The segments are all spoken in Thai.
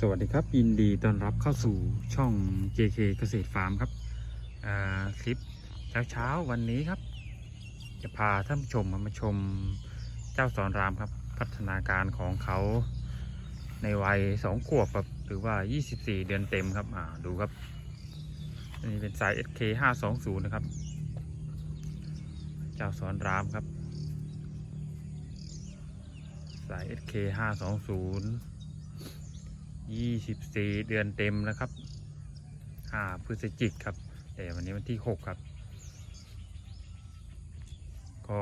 สวัสดีครับ ยินดีต้อนรับเข้าสู่ช่อง JK เกษตรฟาร์มครับคลิปเช้าๆวันนี้ครับ จะพาท่านผู้ชมมาชมเจ้าสอนรามครับ พัฒนาการของเขาในวัย2ขวบครับหรือว่า 24 เดือนเต็มครับอ่าดูครับอันนี้เป็นสาย SK 520 นะครับ เจ้าสอนรามครับ สาย SK 520 ยี่สิบสี่เดือนเต็มแล้วครับห้าพฤศจิกครับแต่วันนี้วันที่หกครับ ก็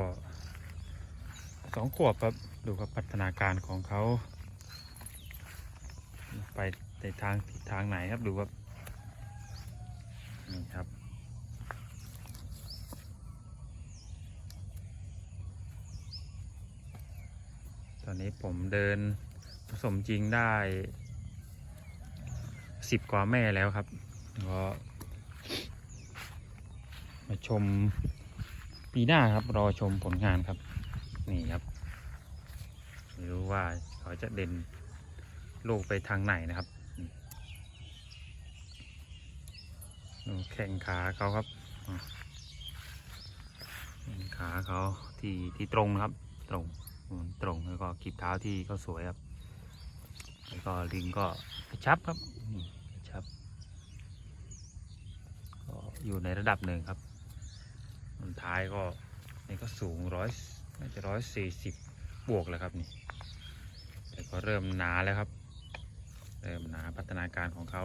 สองขวบครับ ดูครับพัฒนาการของเขา ไปในทางทิศทางไหนครับดูครับ นี่ครับตอนนี้ผมเดินผสมจริงได้ สิบกว่าแม่แล้วครับก็มาชมปีหน้าครับรอชมผลงานครับ นี่ครับไม่รู้ว่าเขาจะเด่นโลกไปทางไหนนะครับดูแข่งขาเขาครับแข้งขาเขาที่ที่ตรงครับ ตรงตรงแล้วก็กีบเท้าที่เขาสวยครับ แล้วก็ลิงก็กระชับครับ ชับ ก็อยู่ในระดับหนึ่งครับส่วนท้ายก็นี่ก็สูงร้อยน่าจะร้อยสี่สิบบวกแล้วครับนี่แต่ก็เริ่มหนาแล้วครับ เริ่มหนาพัฒนาการของเขา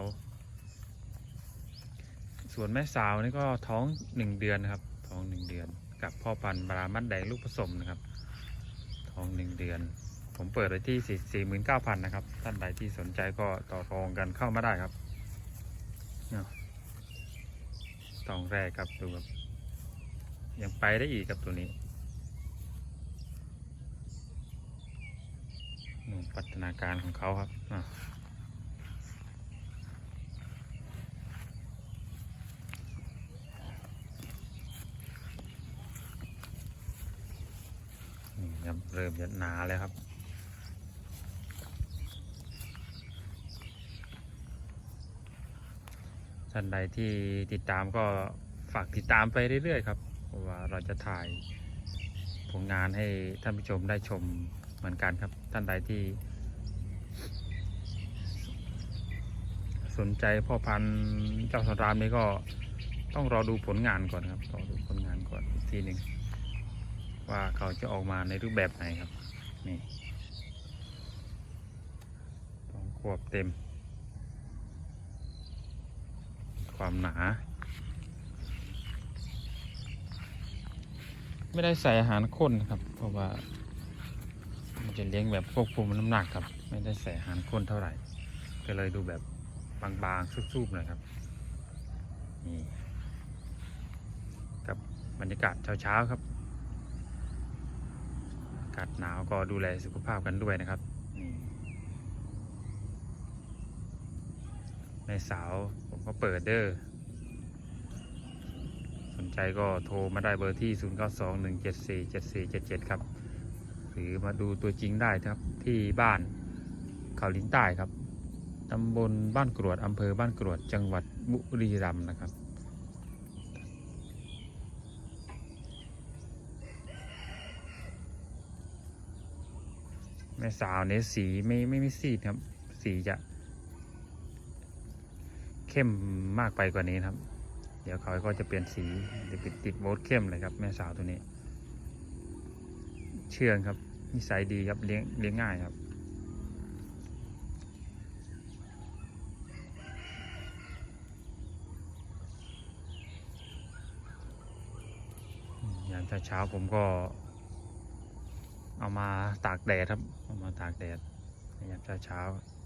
ส่วนแม่สาวนี่ก็ท้องหนึ่งเดือนนะครับ ท้องหนึ่งเดือน กับพ่อพันธุ์บรามัดแดงลูกผสมนะครับ ท้องหนึ่งเดือน ผมเปิดไว้ที่ 49,000 นะครับ ท่านใดที่สนใจก็ต่อรองกันเข้ามาได้ครับเนี่ยตองแรกครับดูครับยังไปได้อีกครับตัวนี้นี่พัฒนาการของเขาครับอะนี่ครับเริ่มจะหนาแล้วครับ ท่านใดที่ติดตามก็ฝากติดตามไปเรื่อยๆครับเพราะว่าเราจะถ่ายผลงานให้ท่านผู้ชมได้ชมเหมือนกันครับ ท่านใดที่ สนใจพ่อพันธุ์เจ้าสรามนี้ก็ต้องรอดูผลงานก่อนครับรอดูผลงานก่อนอีกทีหนึ่งว่าเขาจะออกมาในรูปแบบไหนครับ นี่ต้องขวบเต็ม ความหนา ไม่ได้ใส่อาหารข้นครับ เพราะว่า มันจะเลี้ยงแบบควบคุมน้ำหนักครับ ไม่ได้ใส่อาหารข้นเท่าไหร่ ก็เลยดูแบบบางๆซุบๆหน่อยครับนี่กับบรรยากาศเช้าๆครับอากาศหนาวก็ดูแลสุขภาพกันด้วยนะครับนี่ในสาว ก็เปิดเด้อ สนใจก็โทรมาได้เบอร์ที่ 0921747477 ครับ หรือมาดูตัวจริงได้ครับที่บ้านเขาลิ้นใต้ครับตำบลบ้านกรวดอำเภอบ้านกรวดจังหวัดบุรีรัมย์นะครับแม่สาวเนี่ยสีไม่ไม่ไม่ซีดครับ สีจะ เข้มมากไปกว่านี้ครับ เดี๋ยวเขาก็จะเปลี่ยนสีจะติดติดโบทเข้มเลยครับ แม่สาวตัวนี้ เชื่องครับนิสัยดีครับเลี้ยงเลี้ยงง่ายครับอย่างเช้าๆผมก็ เอามาตากแดดครับ เอามาตากแดดยามเช้าๆ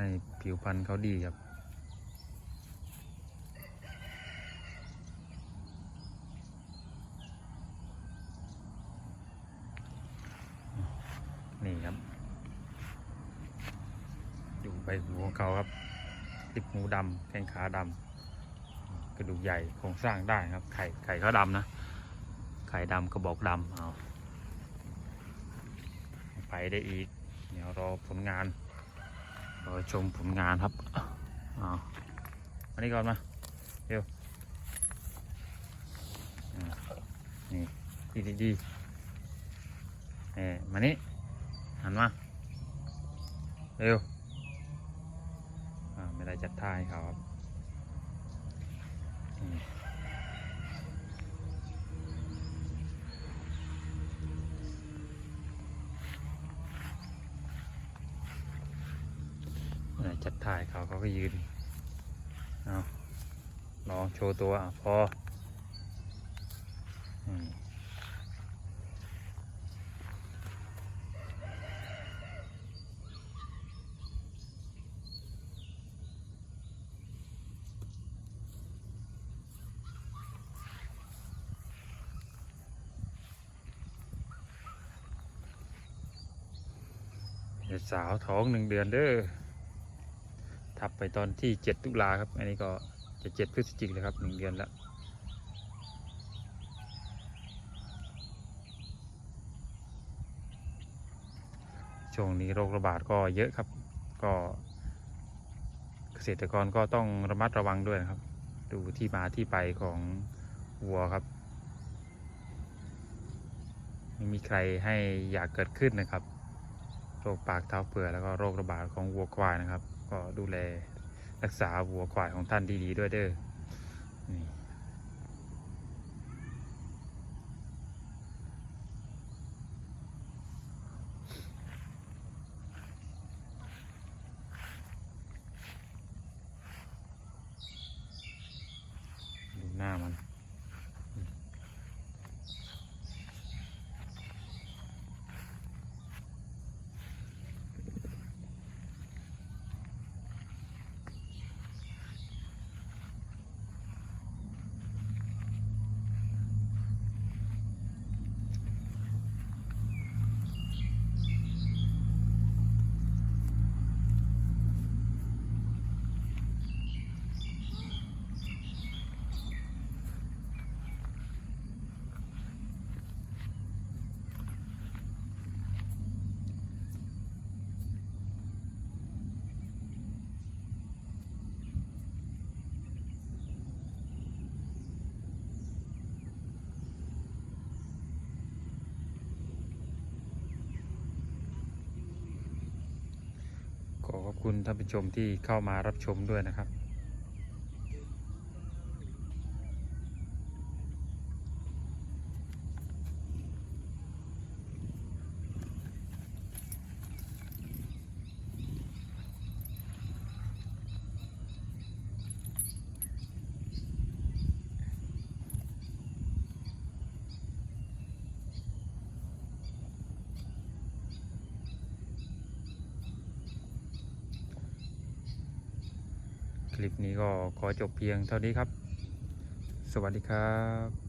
ใช่ผิวพรรณเขาดีครับ นี่ครับ ดูใบหูของเขาครับติดหูดำแข้งขาดำกระดูกใหญ่โครงสร้างได้ครับ ไข่ไข่เขาดำนะ ไข่ดำกระบอกดำเอาไปได้อีก เดี๋ยวรอผลงาน รอชมผลงานครับอาอันนี้ก่อนมาเร็วนี่ดีดีดีเอ๋มานี่หันมาเร็วอ่าไม่ได้จัดท่าให้เขาครับ จัดท่าให้เขาเขาก็ยืนเอาลองโชว์ตัวอพอสาวท้องหนึ่งเดือนเด้อ ทับไปตอนที่เจ็ดตุลาครับ อันนี้ก็จะเจ็ดพฤศจิกเลยครับหนึ่งเดือนแล้วช่วงนี้โรคระบาดก็เยอะครับ ก็เกษตรกรก็ต้องระมัดระวังด้วยครับ ดูที่มาที่ไปของวัวครับไม่มีใครให้อยากเกิดขึ้นนะครับ โรคปากเท้าเปื่อยแล้วก็โรคระบาดของวัวควายนะครับ ก็ดูแลรักษาวัวควายของท่านดี ๆ ด้วยเด้อนี่ดูหน้ามัน คุณท่านผู้ชมที่เข้ามารับชมด้วยนะครับ ลิปนี้ก็ขอจบเพียงเท่านี้ครับ สวัสดีครับ